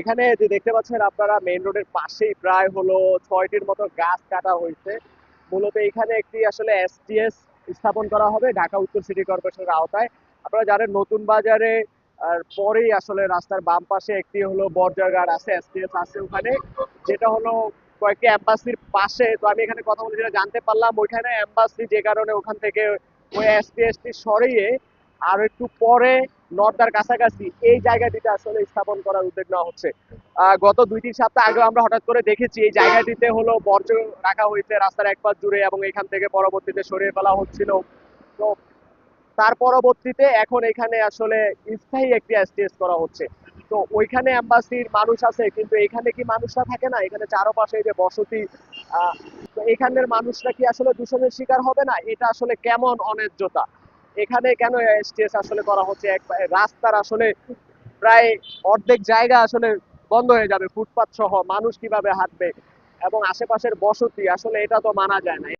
এখানে যে দেখতে পাচ্ছেন আপনারা মেইন রোডের পাশেই প্রায় হলো ছয়টির মতো গাছ কাটা হয়েছে। মূলত এখানে একটি আসলে এসটিএস স্থাপন করা হবে ঢাকা উত্তর সিটি কর্পোরেশনের আওতায়। আপনারা জানেন, নতুন বাজারে আর পরেই আসলে রাস্তার বাম পাশে একটি হলো বর্জাগার আছে এসটিএস আছে ওখানে, যেটা হলো কয়েকটি অ্যাম্বাসির পাশে। তো আমি এখানে কথা বলে যেটা জানতে পারলাম ওইখানে অ্যাম্বাসি যে কারণে ওখান থেকে ওই এসটিএসটি সরিয়ে আর একটু পরে নর্দার কাছাকাছি এই জায়গাটিতে আসলে স্থাপন করার উদ্যোগ নেওয়া হচ্ছে। গত দুই তিন সপ্তাহ আগে আমরা হঠাৎ করে দেখেছি এই জায়গাটিতে হলো বর্জ্য রাখা হয়েছে রাস্তার এক পাশ জুড়ে এবং এখান থেকে পরবর্তীতে সরিয়ে ফেলা হচ্ছিল। তো তার পরবর্তীতে এখন এখানে আসলে স্থায়ী একটি এসটিএস করা হচ্ছে। তো ওইখানে অ্যাম্বাসির মানুষ আছে কিন্তু এখানে কি মানুষরা থাকে না? এখানে চারপাশে যে বসতি আহ, এখানের মানুষরা কি আসলে দূষণের শিকার হবে না? এটা আসলে কেমন অন্যায্যতা? এখানে কেন এসটিএস আসলে করা হচ্ছে? এক রাস্তার আসলে প্রায় অর্ধেক জায়গা আসলে বন্ধ হয়ে যাবে, ফুটপাত সহ, মানুষ কীভাবে হাঁটবে এবং আশেপাশের বসতি, আসলে এটা তো মানা যায় না।